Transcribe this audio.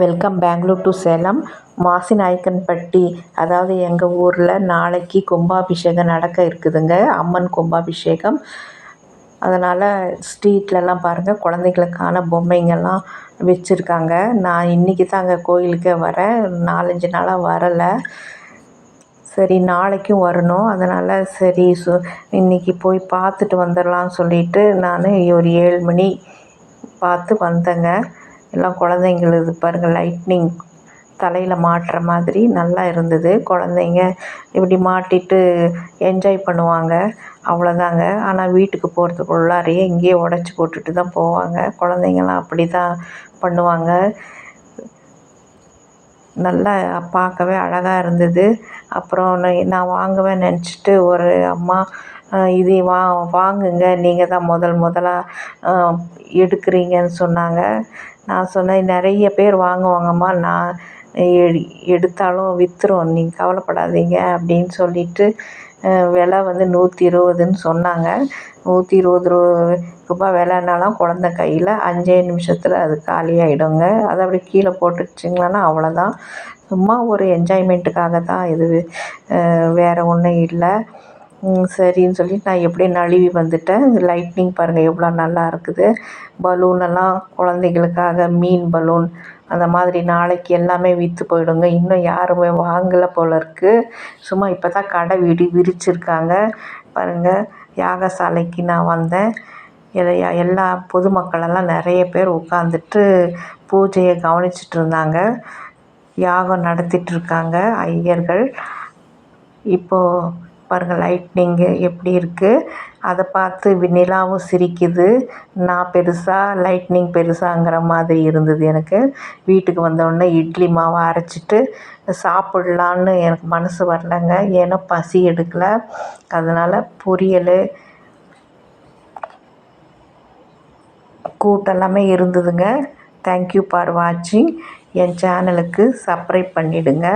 Welcome Bangalore to Salem Masinayakkanpatti அதாவது எங்கள் ஊரில் நாளைக்கு கும்பாபிஷேகம் நடக்க இருக்குதுங்க. அம்மன் கும்பாபிஷேகம். அதனால் ஸ்ட்ரீட்லலாம் பாருங்கள் குழந்தைகளுக்கான பொம்மைங்கள்லாம் வச்சுருக்காங்க. நான் இன்றைக்கி தாங்க கோயிலுக்கே வரேன். நாலஞ்சு நாளாக வரலை. சரி நாளைக்கும் வரணும். அதனால் சரி சு இன்றைக்கி போய் பார்த்துட்டு வந்துடலான்னு சொல்லிட்டு நான் ஒரு ஏழு மணி பார்த்து வந்தேங்க. எல்லாம் குழந்தைங்களுக்கு பாருங்கள் லைட்னிங் தலையில் மாட்டுற மாதிரி நல்லா இருந்தது. குழந்தைங்க இப்படி மாட்டிட்டு என்ஜாய் பண்ணுவாங்க. அவ்வளோதாங்க ஆனால் வீட்டுக்கு போகிறதுக்குள்ளாரையே இங்கேயே உடச்சி போட்டுட்டு தான் போவாங்க. குழந்தைங்கலாம் அப்படி தான் பண்ணுவாங்க. நல்லா பார்க்கவே அழகாக இருந்தது. அப்புறம் நான் நான் வாங்குவேன் நினச்சிட்டு ஒரு அம்மா இது வா வாங்குங்க. நீங்கள் தான் முதல் முதலாக எடுக்கிறீங்கன்னு சொன்னாங்க. நான் சொன்னேன் நிறைய பேர் வாங்குவாங்கம்மா. நான் எடுத்தாலும் விற்றுரும் நீங்கள் கவலைப்படாதீங்க அப்படின்னு சொல்லிட்டு விலை வந்து நூற்றி இருபதுன்னு சொன்னாங்க. நூற்றி இருபது ரூ விலைனாலும் குழந்த கையில் அஞ்சே நிமிஷத்தில் அது காலியாகிடுங்க அதை அப்படி கீழே போட்டு அவ்வளோதான் சும்மா ஒரு என்ஜாய்மெண்ட்டுக்காக தான் இது வேறு ஒன்றும் இல்லை. சரின்னு சொல்லி நான் எப்படியும் நழுவி வந்துட்டேன். லைட்னிங் பாருங்கள் எவ்வளோ நல்லா இருக்குது. பலூனெல்லாம் குழந்தைகளுக்காக மீன் பலூன் அந்த மாதிரி நாளைக்கு எல்லாமே விற்று போயிடுங்க. இன்னும் யாருமே வாங்கலை போல இருக்குது சும்மா இப்போ தான் கடை விடி விரிச்சிருக்காங்க. பாருங்கள் யாகசாலைக்கு நான் வந்தேன். எல்லா எல்லா பொதுமக்களெல்லாம் நிறைய பேர் உட்காந்துட்டு பூஜையை கவனிச்சிட்டு இருந்தாங்க. யாகம் நடத்திட்டுருக்காங்க ஐயர்கள். இப்போது பாருங்கள் லைட்னிங்கு எப்படி இருக்குது அதை பார்த்து நிலாவும் சிரிக்குது. நான் பெருசாக லைட்னிங் பெருசாங்கிற மாதிரி இருந்தது எனக்கு. வீட்டுக்கு வந்தோடனே இட்லி மாவை அரைச்சிட்டு சாப்பிட்லான்னு எனக்கு மனசு வரலைங்க. ஏன்னா பசி எடுக்கலை. அதனால் பொரியல் கூட்டெல்லாமே இருந்ததுங்க. தேங்க்யூ ஃபார் வாட்சிங் என் சேனலுக்கு சப்ஸ்கிரைப் பண்ணிவிடுங்க